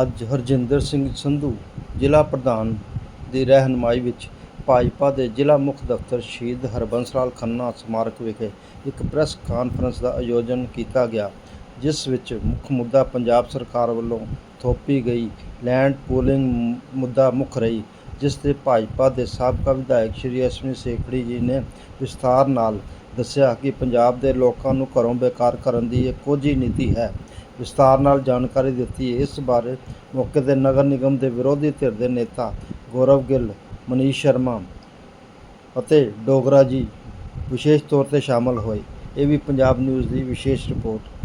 ਅੱਜ ਹਰਜਿੰਦਰ ਸਿੰਘ ਸੰਧੂ, ਜ਼ਿਲ੍ਹਾ ਪ੍ਰਧਾਨ ਦੀ ਰਹਿਨਮਾਈ ਵਿੱਚ ਭਾਜਪਾ ਦੇ ਜ਼ਿਲ੍ਹਾ ਮੁੱਖ ਦਫ਼ਤਰ ਸ਼ਹੀਦ ਹਰਬੰਸ ਲਾਲ ਖੰਨਾ ਸਮਾਰਕ ਵਿਖੇ ਇੱਕ ਪ੍ਰੈਸ ਕਾਨਫਰੰਸ ਦਾ ਆਯੋਜਨ ਕੀਤਾ ਗਿਆ, ਜਿਸ ਵਿੱਚ ਮੁੱਖ ਮੁੱਦਾ ਪੰਜਾਬ ਸਰਕਾਰ ਵੱਲੋਂ ਥੋਪੀ ਗਈ ਲੈਂਡ ਪੂਲਿੰਗ ਮੁੱਦਾ ਮੁੱਖ ਰਹੀ, ਜਿਸ ਤੇ ਭਾਜਪਾ ਦੇ ਸਾਬਕਾ ਵਿਧਾਇਕ ਸ਼੍ਰੀ ਅਸ਼ਵਨੀ ਸੇਖੜੀ ਜੀ ਨੇ ਵਿਸਥਾਰ ਨਾਲ ਦੱਸਿਆ ਕਿ ਪੰਜਾਬ ਦੇ ਲੋਕਾਂ ਨੂੰ ਘਰੋਂ ਬੇਕਾਰ ਕਰਨ ਦੀ ਇਹ ਕੋਝੀ ਨੀਤੀ ਹੈ। ਵਿਸਤਾਰ ਨਾਲ ਜਾਣਕਾਰੀ ਦਿੱਤੀ। ਇਸ ਬਾਰੇ ਮੌਕੇ ਤੇ ਨਗਰ ਨਿਗਮ ਦੇ ਵਿਰੋਧੀ ਧਿਰ ਦੇ ਨੇਤਾ ਗੌਰਵ ਗਿੱਲ, ਮਨੀਸ਼ ਸ਼ਰਮਾ ਅਤੇ ਡੋਗਰਾ ਜੀ ਵਿਸ਼ੇਸ਼ ਤੌਰ ਤੇ ਸ਼ਾਮਲ ਹੋਏ। ਇਹ ਵੀ ਪੰਜਾਬ ਨਿਊਜ਼ ਦੀ ਵਿਸ਼ੇਸ਼ ਰਿਪੋਰਟ।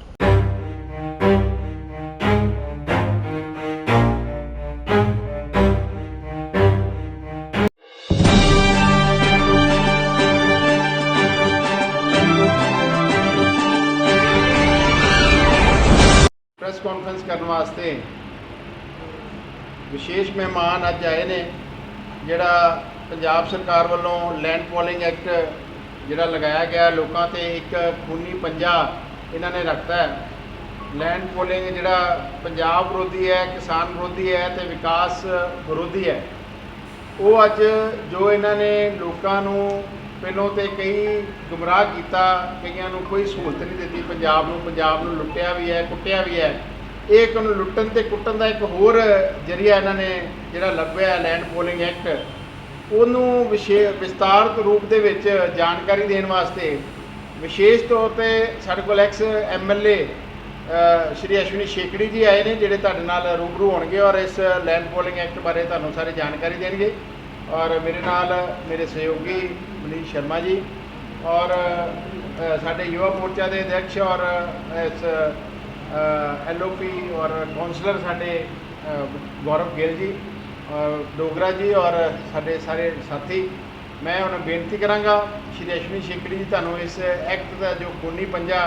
ਵਿਸ਼ੇਸ਼ ਮਹਿਮਾਨ ਅੱਜ ਆਏ ਨੇ, ਜਿਹੜਾ ਪੰਜਾਬ ਸਰਕਾਰ ਵੱਲੋਂ ਲੈਂਡ ਪੋਲਿੰਗ ਐਕਟ ਜਿਹੜਾ ਲਗਾਇਆ ਗਿਆ, ਲੋਕਾਂ ਤੇ ਇੱਕ ਖੂਨੀ ਪੰਜਾ ਇਹਨਾਂ ਨੇ ਰੱਖਤਾ ਹੈ। ਲੈਂਡ ਪੋਲਿੰਗ ਜਿਹੜਾ ਪੰਜਾਬ ਵਿਰੋਧੀ ਹੈ, ਕਿਸਾਨ ਵਿਰੋਧੀ ਹੈ ਤੇ ਵਿਕਾਸ ਵਿਰੋਧੀ ਹੈ। ਉਹ ਅੱਜ ਜੋ ਇਹਨਾਂ ਨੇ ਲੋਕਾਂ ਨੂੰ ਪਹਿਲੋਂ ਤੇ ਕਈ ਗੁੰਮਰਾਹ ਕੀਤਾ, ਕਈਆਂ ਨੂੰ ਕੋਈ ਸਹੂਲਤ ਨਹੀਂ ਦਿੱਤੀ, ਪੰਜਾਬ ਨੂੰ ਪੰਜਾਬ ਨੂੰ ਲੁੱਟਿਆ ਵੀ ਹੈ, ਕੁੱਟਿਆ ਵੀ ਹੈ ਇਹ ਇੱਕ ਨੂੰ ਲੁੱਟਣ ਤੇ ਕੁੱਟਣ ਦਾ ਇੱਕ ਹੋਰ ਜਰੀਆ ਇਹਨਾਂ ਨੇ ਜਿਹੜਾ ਲੱਭਿਆ ਲੈਂਡ ਪੋਲਿੰਗ ਐਕਟ, ਉਹਨੂੰ ਵਿਸ਼ੇ ਵਿਸਤਾਰਤ ਰੂਪ ਦੇ ਵਿੱਚ ਜਾਣਕਾਰੀ ਦੇਣ ਵਾਸਤੇ ਵਿਸ਼ੇਸ਼ ਤੌਰ ਤੇ ਸਾਡੇ ਕੋਲ ਐਕਸ ਐਮਐਲਏ ਸ਼੍ਰੀ ਅਸ਼ਵਨੀ ਸ਼ੇਕੜੀ ਜੀ ਆਏ ਨੇ ਜਿਹੜੇ ਤੁਹਾਡੇ ਨਾਲ ਰੂਬਰੂ ਹੋਣਗੇ ਔਰ ਇਸ ਲੈਂਡ ਪੋਲਿੰਗ ਐਕਟ ਬਾਰੇ ਤੁਹਾਨੂੰ ਸਾਰੇ ਜਾਣਕਾਰੀ ਦੇਣਗੇ। ਔਰ ਮੇਰੇ ਨਾਲ ਮੇਰੇ ਸਹਿਯੋਗੀ ਮਨੀਸ਼ ਸ਼ਰਮਾ ਜੀ ਔਰ ਸਾਡੇ ਯੁਵਾ ਮੋਰਚਾ ਦੇ ਅਧਿਕਸ਼ ਔਰ ਇਸ ਐਲਓਪੀ ਔਰ ਕਾਉਂਸਲਰ ਸਾਡੇ ਗੌਰਵ ਗਿੱਲ ਜੀ ਔਰ ਡੋਗਰਾ ਜੀ ਔਰ ਸਾਡੇ ਸਾਰੇ ਸਾਥੀ। ਮੈਂ ਹੁਣ ਬੇਨਤੀ ਕਰਾਂਗਾ ਸ਼੍ਰੀ ਅਸ਼ਵਨੀ ਸ਼ੇਖੜੀ ਜੀ, ਤੁਹਾਨੂੰ ਇਸ ਐਕਟ ਦਾ ਜੋ ਖੂਨੀ ਪੰਜਾ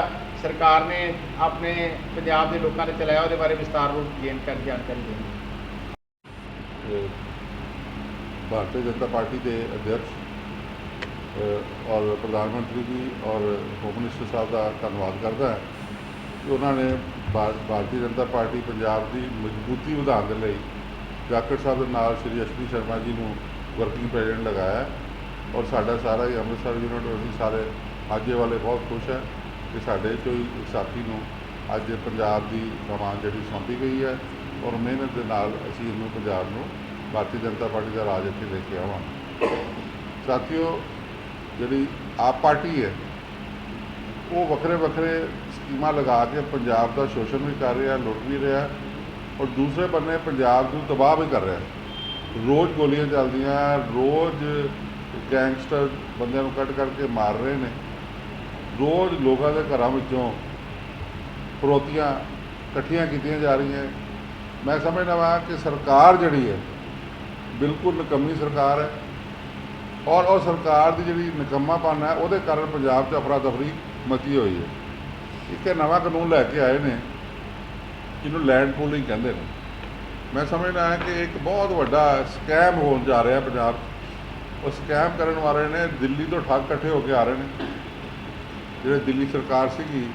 ਸਰਕਾਰ ਨੇ ਆਪਣੇ ਪੰਜਾਬ ਦੇ ਲੋਕਾਂ ਨੇ ਚਲਾਇਆ, ਉਹਦੇ ਬਾਰੇ ਵਿਸਤਾਰ ਰੂਪ ਗੇਨ ਕਰ ਜਾਣਕਾਰੀ ਦੇਣੀ। ਭਾਰਤੀ ਜਨਤਾ ਪਾਰਟੀ ਦੇ ਅਧਿਕਸ਼ ਔਰ ਪ੍ਰਧਾਨ ਮੰਤਰੀ ਜੀ ਔਰ ਹੋਮ ਮਿਨਿਸਟਰ ਸਾਹਿਬ ਦਾ ਧੰਨਵਾਦ ਕਰਦਾ ਹਾਂ ਕਿ ਉਹਨਾਂ ਨੇ ਭਾਰਤੀ ਜਨਤਾ ਪਾਰਟੀ ਪੰਜਾਬ ਦੀ ਮਜ਼ਬੂਤੀ ਵਧਾਉਣ ਦੇ ਲਈ ਜਾਖੜ ਸਾਹਿਬ ਦੇ ਨਾਲ ਸ਼੍ਰੀ ਅਸ਼ਵਨੀ ਸ਼ਰਮਾ ਜੀ ਨੂੰ ਵਰਕਿੰਗ ਪ੍ਰੈਜ਼ੀਡੈਂਟ ਲਗਾਇਆ ਔਰ ਸਾਡਾ ਸਾਰਾ ਹੀ ਅੰਮ੍ਰਿਤਸਰ ਯੂਨੀਵਰਸਿਟੀ ਸਾਰੇ ਮਾਝੇ ਵਾਲੇ ਬਹੁਤ ਖੁਸ਼ ਹੈ ਕਿ ਸਾਡੇ ਚੋਂ ਇੱਕ ਸਾਥੀ ਨੂੰ ਅੱਜ ਪੰਜਾਬ ਦੀ ਕਮਾਨ ਜਿਹੜੀ ਸੌਂਪੀ ਗਈ ਹੈ ਔਰ ਮਿਹਨਤ ਦੇ ਨਾਲ ਅਸੀਂ ਇਹਨੂੰ ਪੰਜਾਬ ਨੂੰ ਭਾਰਤੀ ਜਨਤਾ ਪਾਰਟੀ ਦਾ ਰਾਜ ਇੱਥੇ ਲੈ ਕੇ ਆਵਾਂਗੇ। ਸਾਥੀਓ, ਜਿਹੜੀ ਆਪ ਪਾਰਟੀ ਹੈ, ਉਹ ਵੱਖਰੇ ਵੱਖਰੇ ਸਕੀਮਾਂ ਲਗਾ ਕੇ ਪੰਜਾਬ ਦਾ ਸ਼ੋਸ਼ਣ ਵੀ ਕਰ ਰਿਹਾ, ਲੁੱਟ ਵੀ ਰਿਹਾ ਔਰ ਦੂਸਰੇ ਬੰਨੇ ਪੰਜਾਬ ਨੂੰ ਤਬਾਹ ਵੀ ਕਰ ਰਿਹਾ। ਰੋਜ਼ ਗੋਲੀਆਂ ਚੱਲਦੀਆਂ, ਰੋਜ਼ ਗੈਂਗਸਟਰ ਬੰਦਿਆਂ ਨੂੰ ਕੱਢ ਕੱਢ ਕੇ ਮਾਰ ਰਹੇ ਨੇ। ਰੋਜ਼ ਲੋਕਾਂ ਦੇ ਘਰਾਂ ਵਿੱਚੋਂ ਫਰੋਤੀਆਂ ਇਕੱਠੀਆਂ ਕੀਤੀਆਂ ਜਾ ਰਹੀਆਂ। ਮੈਂ ਸਮਝਦਾ ਹਾਂ ਕਿ ਸਰਕਾਰ ਜਿਹੜੀ ਹੈ, ਬਿਲਕੁਲ ਨਿਕੰਮੀ ਸਰਕਾਰ ਹੈ ਔਰ ਉਹ ਸਰਕਾਰ ਦੀ ਜਿਹੜੀ ਨਿਕੰਮਾਪਨ ਹੈ, ਉਹਦੇ ਕਾਰਨ ਪੰਜਾਬ 'ਚ ਅਫਰਾ ਤਫਰੀ ਮਚੀ ਹੋਈ ਹੈ। ਇੱਕ ਇਹ ਨਵਾਂ ਕਾਨੂੰਨ ਲੈ ਕੇ ਆਏ ਨੇ, ਜਿਹਨੂੰ ਲੈਂਡ ਪੂਲਿੰਗ ਕਹਿੰਦੇ ਨੇ। ਮੈਂ ਸਮਝਦਾ ਹਾਂ ਕਿ ਇੱਕ ਬਹੁਤ ਵੱਡਾ ਸਕੈਮ ਹੋਣ ਜਾ ਰਿਹਾ ਪੰਜਾਬ 'ਚ। ਉਹ ਸਕੈਮ ਕਰਨ ਵਾਲੇ ਨੇ, ਦਿੱਲੀ ਤੋਂ ਠੱਗ ਇਕੱਠੇ ਹੋ ਕੇ ਆ ਰਹੇ ਨੇ। ਜਿਹੜੇ ਦਿੱਲੀ ਸਰਕਾਰ ਸੀਗੀ,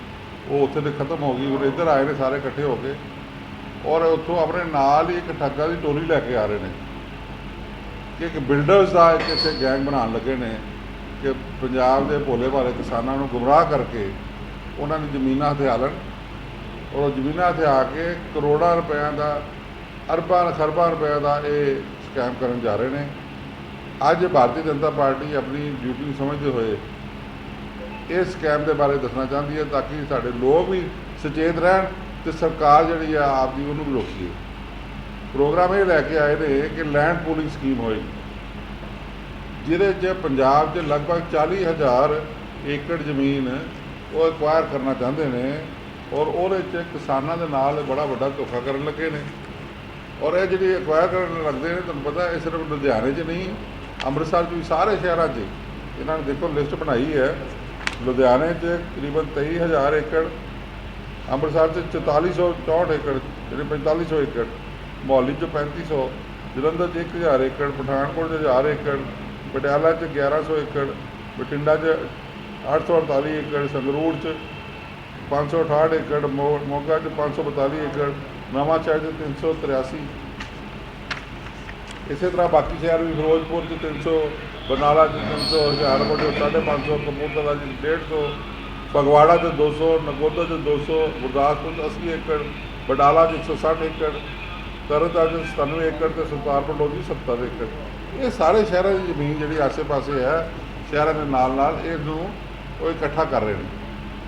ਉਹ ਉੱਥੇ ਤੇ ਖਤਮ ਹੋ ਗਈ ਹੁਣ ਇੱਧਰ ਆਏ ਨੇ ਸਾਰੇ ਇਕੱਠੇ ਹੋ ਕੇ। ਔਰ ਉੱਥੋਂ ਆਪਣੇ ਨਾਲ ਹੀ ਇੱਕ ਠੱਗਾਂ ਦੀ ਟੋਲੀ ਲੈ ਕੇ ਆ ਰਹੇ ਨੇ। ਕਿ ਇੱਕ ਬਿਲਡਰਸ ਦਾ ਇੱਕ ਇੱਥੇ ਗੈਂਗ ਬਣਾਉਣ ਲੱਗੇ ਨੇ ਕਿ ਪੰਜਾਬ ਦੇ ਭੋਲੇ ਭਾਲੇ ਕਿਸਾਨਾਂ ਨੂੰ ਗੁੰਮਰਾਹ ਕਰਕੇ ਉਹਨਾਂ ਦੀ ਜ਼ਮੀਨਾਂ ਹਥਿਆ ਲੈਣ ਔਰ ਜ਼ਮੀਨਾਂ ਹਥਿਆ ਕੇ ਕਰੋੜਾਂ ਰੁਪਇਆਂ ਦਾ, ਅਰਬਾਂ ਖਰਬਾਂ ਰੁਪਏ ਦਾ ਇਹ ਸਕੈਮ ਕਰਨ ਜਾ ਰਹੇ ਨੇ। ਅੱਜ ਭਾਰਤੀ ਜਨਤਾ ਪਾਰਟੀ ਆਪਣੀ ਡਿਊਟੀ ਨੂੰ ਸਮਝਦੇ ਹੋਏ ਇਸ ਸਕੈਮ ਦੇ ਬਾਰੇ ਦੱਸਣਾ ਚਾਹੁੰਦੀ ਹੈ ਤਾਂ ਕਿ ਸਾਡੇ ਲੋਕ ਵੀ ਸੁਚੇਤ ਰਹਿਣ ਤੇ ਸਰਕਾਰ ਜਿਹੜੀ ਆ ਆਪ ਦੀ ਉਹਨੂੰ ਵੀ ਰੋਕੀਏ ਪ੍ਰੋਗਰਾਮ ਇਹ ਲੈ ਕੇ ਆਏ ਨੇ ਕਿ ਲੈਂਡ ਪੂਲਿੰਗ ਸਕੀਮ ਹੋਏਗੀ, ਜਿਹਦੇ 'ਚ ਪੰਜਾਬ 'ਚ ਲਗਭਗ 40000 ਏਕੜ ਜ਼ਮੀਨ ਉਹ ਐਕਵਾਇਰ ਕਰਨਾ ਚਾਹੁੰਦੇ ਨੇ ਔਰ ਉਹਦੇ 'ਚ ਕਿਸਾਨਾਂ ਦੇ ਨਾਲ ਬੜਾ ਵੱਡਾ ਧੋਖਾ ਕਰਨ ਲੱਗੇ ਨੇ। ਔਰ ਇਹ ਜਿਹੜੀ ਐਕਵਾਇਰ ਕਰਨ ਲੱਗਦੇ ਨੇ, ਤੁਹਾਨੂੰ ਪਤਾ ਇਹ ਸਿਰਫ ਲੁਧਿਆਣੇ 'ਚ ਨਹੀਂ, ਅੰਮ੍ਰਿਤਸਰ 'ਚ ਵੀ ਸਾਰੇ ਸ਼ਹਿਰਾਂ 'ਚ। ਇਹਨਾਂ ਨੇ ਦੇਖੋ ਲਿਸਟ ਬਣਾਈ ਹੈ। ਲੁਧਿਆਣੇ 'ਚ ਤਕਰੀਬਨ 23000 ਏਕੜ, ਅੰਮ੍ਰਿਤਸਰ 'ਚ 4464 ਏਕੜ, ਜਿਹੜੇ 4500 ਏਕੜ, ਮੋਹਾਲੀ 'ਚ 3500 ਜਲੰਧਰ 'ਚ 1000 ਏਕੜ, ਪਠਾਨਕੋਟ 'ਚ 1000 ਏਕੜ, ਪਟਿਆਲਾ 'ਚ 1100 ਏਕੜ, ਬਠਿੰਡਾ 'ਚ 848 ਏਕੜ ਸੰਗਰੂਰ 'ਚ 568 ਏਕੜ ਮੋ- ਮੋਗਾ 'ਚ 542 ਏਕੜ ਨਵਾਂ ਸ਼ਹਿਰ 'ਚ 383 ਇਸੇ ਤਰ੍ਹਾਂ ਬਾਕੀ ਸ਼ਹਿਰ ਵੀ ਫਿਰੋਜ਼ਪੁਰ 'ਚ 300 ਬਰਨਾਲਾ 'ਚ 300 ਹੁਸ਼ਿਆਰਪੁਰ 'ਚ 550 ਕਪੂਰਥਲਾ 'ਚ 150 ਫਗਵਾੜਾ 'ਚ 200 ਨਗੋਦਰ 'ਚ 200 ਗੁਰਦਾਸਪੁਰ 'ਚ 80 ਏਕੜ ਬਡਾਲਾ 'ਚ 160 ਏਕੜ ਤਰਨਤਾਰਨ 'ਚ 97 ਏਕੜ ਤੇ ਸੁਲਤਾਨਪੁਰ ਲੋਧੀ 70 ਏਕੜ ਇਹ ਸਾਰੇ ਸ਼ਹਿਰਾਂ ਦੀ ਜ਼ਮੀਨ ਜਿਹੜੀ ਆਸੇ-ਪਾਸੇ ਹੈ ਸ਼ਹਿਰਾਂ ਦੇ ਨਾਲ-ਨਾਲ ਇਹਨੂੰ ਉਹ ਇਕੱਠਾ ਕਰ ਰਹੇ ਨੇ।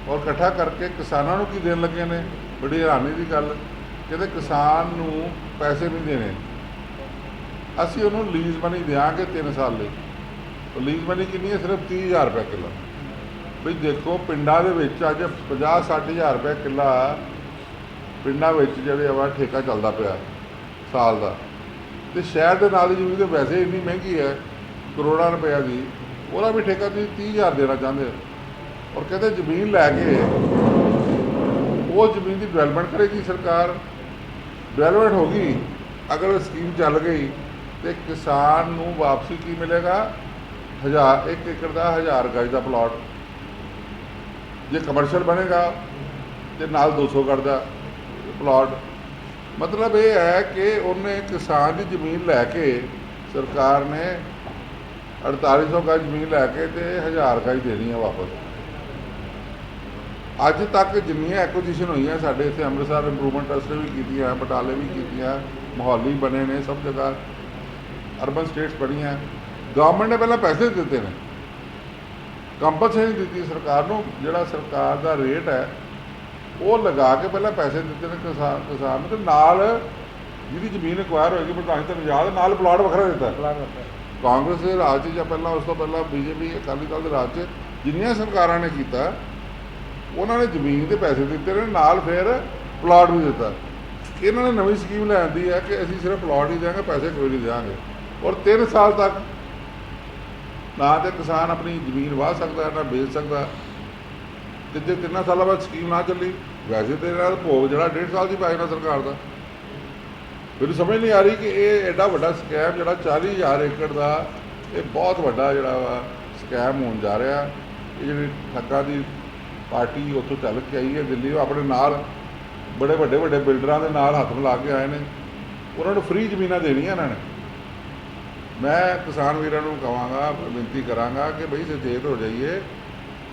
ਔਰ ਇਕੱਠਾ ਕਰਕੇ ਕਿਸਾਨਾਂ ਨੂੰ ਕੀ ਦੇਣ ਲੱਗੇ ਨੇ? ਬੜੀ ਹੈਰਾਨੀ ਦੀ ਗੱਲ। ਕਹਿੰਦੇ ਕਿਸਾਨ ਨੂੰ ਪੈਸੇ ਨਹੀਂ ਦੇਣੇ। ਅਸੀਂ ਉਹਨੂੰ ਲੀਜ਼ ਮਨੀ ਦਿਆਂਗੇ 3 ਸਾਲ ਲਈ। ਉਹ ਲੀਜ਼ ਮਨੀ ਕਿੰਨੀ ਹੈ? ਸਿਰਫ 30000 ਰੁਪਏ ਕਿੱਲਾ। ਵੀ ਦੇਖੋ, ਪਿੰਡਾਂ ਦੇ ਵਿੱਚ ਅੱਜ 50 60000 ਰੁਪਏ ਕਿੱਲਾ ਪਿੰਡਾਂ ਵਿੱਚ ਜਿਹੜੇ ਆ ਠੇਕਾ ਚੱਲਦਾ ਪਿਆ ਸਾਲ ਦਾ। ਤੇ ਸ਼ਹਿਰ ਦੇ ਨਾਲ ਦੀ ਜ਼ਮੀਨ ਤੇ ਵੈਸੇ ਇੰਨੀ ਮਹਿੰਗੀ ਹੈ ਕਰੋੜਾਂ ਰੁਪਏ ਦੀ। ਉਹਦਾ ਵੀ ਠੇਕਾ ਤੁਸੀਂ 30000 ਦੇਣਾ ਚਾਹੁੰਦੇ ਹੋ। ਔਰ ਕਹਿੰਦੇ ਜ਼ਮੀਨ ਲੈ ਕੇ ਉਹ ਜ਼ਮੀਨ ਦੀ ਡਿਵੈਲਪਮੈਂਟ ਕਰੇਗੀ ਸਰਕਾਰ। ਡਿਵੈਲਪਮੈਂਟ ਹੋ ਗਈ, ਅਗਰ ਸਕੀਮ ਚੱਲ ਗਈ ਤੇ ਕਿਸਾਨ ਨੂੰ ਵਾਪਸੀ ਕੀ ਮਿਲੇਗਾ? ਹਜ਼ਾਰ, ਇੱਕ ਏਕੜ ਦਾ ਹਜ਼ਾਰ ਗਜ ਦਾ ਪਲਾਟ ਜੇ ਕਮਰਸ਼ੀਅਲ ਬਣੇਗਾ ਤੇ ਨਾਲ 200 ਗਜ ਦਾ ਪਲਾਟ ਮਤਲਬ ਇਹ ਹੈ ਕਿ ਉਹਨੇ ਕਿਸਾਨ ਦੀ ਜ਼ਮੀਨ ਲੈ ਕੇ ਸਰਕਾਰ ਨੇ 4800 ਗਜ ਜ਼ਮੀਨ ਲੈ ਕੇ ਤੇ 1000 ਗਜ ਦੇਣੀ ਹੈ ਵਾਪਸ। ਅੱਜ ਤੱਕ ਜਿੰਨੀਆਂ ਐਕੁਜੀਸ਼ਨ ਹੋਈਆਂ ਸਾਡੇ ਇੱਥੇ ਅੰਮ੍ਰਿਤਸਰ ਇੰਪਰੂਵਮੈਂਟ ਟਰਸਟ ਨੇ ਵੀ ਕੀਤੀਆਂ ਬਟਾਲੇ ਵੀ ਕੀਤੀਆਂ ਮੋਹਾਲੀ ਬਣੇ ਨੇ ਸਭ ਜਗ੍ਹਾ ਅਰਬਨ ਸਟੇਟਸ ਬਣੀਆਂ ਗਵਰਨਮੈਂਟ ਨੇ ਪਹਿਲਾਂ ਪੈਸੇ ਦਿੱਤੇ ਨੇ। ਕੰਪਨਸੇਸ਼ਨ ਦਿੱਤੀ ਸਰਕਾਰ ਨੂੰ ਜਿਹੜਾ ਸਰਕਾਰ ਦਾ ਰੇਟ ਹੈ ਉਹ ਲਗਾ ਕੇ ਪਹਿਲਾਂ ਪੈਸੇ ਦਿੱਤੇ ਨੇ ਕਿਸਾਨ ਕਿਸਾਨ ਨੂੰ ਤੇ ਨਾਲ ਜਿਹਦੀ ਜ਼ਮੀਨ ਐਕਵਾਇਰ ਹੋਏਗੀ ਪ੍ਰਧਾਨ ਤੇ ਯਾਦ ਨਾਲ ਪਲਾਟ ਵੱਖਰਾ ਦਿੱਤਾ। ਕਾਂਗਰਸ ਦੇ ਰਾਜ 'ਚ ਜਾਂ ਪਹਿਲਾਂ ਉਸ ਤੋਂ ਪਹਿਲਾਂ ਬੀਜੇਪੀ ਅਕਾਲੀ ਦਲ ਦੇ ਰਾਜ 'ਚ ਜਿੰਨੀਆਂ ਸਰਕਾਰਾਂ ਨੇ ਕੀਤਾ ਉਹਨਾਂ ਨੇ ਜ਼ਮੀਨ ਦੇ ਪੈਸੇ ਦਿੱਤੇ ਨੇ, ਨਾਲ ਫਿਰ ਪਲਾਟ ਵੀ ਦਿੱਤਾ। ਇਹਨਾਂ ਨੇ ਨਵੀਂ ਸਕੀਮ ਲੈ ਲਿਆਂਦੀ ਹੈ ਕਿ ਅਸੀਂ ਸਿਰਫ ਪਲਾਟ ਹੀ ਦਿਆਂਗੇ, ਪੈਸੇ ਕੋਈ ਨਹੀਂ ਦਿਆਂਗੇ। ਔਰ 3 ਸਾਲ ਤੱਕ ਨਾ ਤੇ ਕਿਸਾਨ ਆਪਣੀ ਜ਼ਮੀਨ ਵਾਹ ਸਕਦਾ, ਨਾ ਵੇਚ ਸਕਦਾ। ਤੇ ਜੇ ਤਿੰਨਾਂ ਸਾਲਾਂ ਬਾਅਦ ਸਕੀਮ ਨਾ ਚੱਲੀ, ਵੈਸੇ ਤੇ ਨਾਲ ਭੋਗ ਜਿਹੜਾ 1.5 ਸਾਲ ਦੀ ਪੈ ਜਾਣਾ ਸਰਕਾਰ ਦਾ। ਮੈਨੂੰ ਸਮਝ ਨਹੀਂ ਆ ਰਹੀ ਕਿ ਇਹ ਐਡਾ ਵੱਡਾ ਸਕੈਮ ਜਿਹੜਾ 40000 ਏਕੜ ਦਾ, ਇਹ ਬਹੁਤ ਵੱਡਾ ਜਿਹੜਾ ਵਾ ਸਕੈਮ ਹੋਣ ਜਾ ਰਿਹਾ। ਇਹ ਜਿਹੜੀ ਠੱਗਾ ਦੀ ਪਾਰਟੀ ਉੱਥੋਂ ਚੱਲ ਕੇ ਆਈ ਹੈ, ਦਿੱਲੀ ਉਹ ਆਪਣੇ ਨਾਲ ਬੜੇ ਵੱਡੇ ਵੱਡੇ ਬਿਲਡਰਾਂ ਦੇ ਨਾਲ ਹੱਥ ਮਿਲਾ ਕੇ ਆਏ ਨੇ। ਉਹਨਾਂ ਨੂੰ ਫ੍ਰੀ ਜ਼ਮੀਨਾਂ ਦੇਣੀਆਂ ਇਹਨਾਂ ਨੇ। ਮੈਂ ਕਿਸਾਨ ਵੀਰਾਂ ਨੂੰ ਕਹਾਂਗਾ ਬੇਨਤੀ ਕਰਾਂਗਾ ਕਿ ਬਈ ਸੁਚੇਤ ਹੋ ਜਾਈਏ,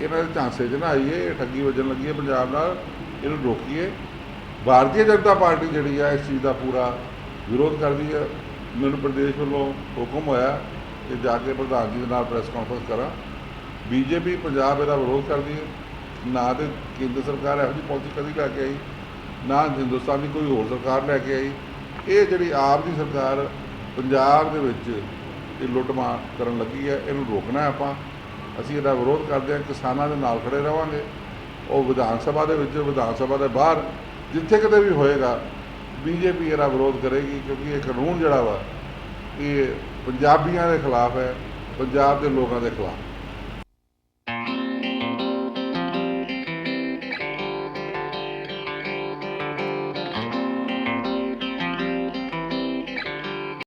ਇਹਨਾਂ ਦੇ ਝਾਂਸੇ 'ਚ ਨਾ ਆਈਏ ਇਹ ਠੱਗੀ ਵੱਜਣ ਲੱਗੀ ਹੈ ਪੰਜਾਬ ਨਾਲ, ਇਹਨੂੰ ਰੋਕੀਏ। ਭਾਰਤੀ ਜਨਤਾ ਪਾਰਟੀ ਜਿਹੜੀ ਆ, ਇਸ ਚੀਜ਼ ਦਾ ਪੂਰਾ ਵਿਰੋਧ ਕਰਦੀ ਹੈ ਮੈਨੂੰ ਪ੍ਰਦੇਸ਼ ਵੱਲੋਂ ਹੁਕਮ ਹੋਇਆ ਕਿ ਜਾ ਕੇ ਪ੍ਰਧਾਨ ਜੀ ਦੇ ਨਾਲ ਪ੍ਰੈਸ ਕਾਨਫਰੰਸ ਕਰਾਂ। ਬੀਜੇਪੀ ਪੰਜਾਬ ਇਹਦਾ ਵਿਰੋਧ ਕਰਦੀ ਹੈ। ਨਾ ਤੇ ਕੇਂਦਰ ਸਰਕਾਰ ਇਹੋ ਜਿਹੀ ਪਾਲਿਸੀ ਕਦੀ ਲੈ ਕੇ ਆਈ, ਨਾ ਹਿੰਦੁਸਤਾਨ ਦੀ ਕੋਈ ਹੋਰ ਸਰਕਾਰ ਲੈ ਕੇ ਆਈ। ਇਹ ਜਿਹੜੀ ਆਪ ਦੀ ਸਰਕਾਰ ਪੰਜਾਬ ਦੇ ਵਿੱਚ ਇਹ ਲੁੱਟਮਾਰ ਕਰਨ ਲੱਗੀ ਹੈ, ਇਹਨੂੰ ਰੋਕਣਾ ਆਪਾਂ। ਅਸੀਂ ਇਹਦਾ ਵਿਰੋਧ ਕਰਦੇ ਹਾਂ, ਕਿਸਾਨਾਂ ਦੇ ਨਾਲ ਖੜੇ ਰਵਾਂਗੇ। ਉਹ ਵਿਧਾਨ ਸਭਾ ਦੇ ਵਿੱਚ, ਵਿਧਾਨ ਸਭਾ ਦੇ ਬਾਹਰ, ਜਿੱਥੇ ਕਿਤੇ ਵੀ ਹੋਏਗਾ, ਬੀਜੇਪੀ ਇਹਦਾ ਵਿਰੋਧ ਕਰੇਗੀ, ਕਿਉਂਕਿ ਇਹ ਕਾਨੂੰਨ ਜਿਹੜਾ ਵਾ, ਇਹ ਪੰਜਾਬੀਆਂ ਦੇ ਖਿਲਾਫ ਹੈ, ਪੰਜਾਬ ਦੇ ਲੋਕਾਂ ਦੇ ਖਿਲਾਫ।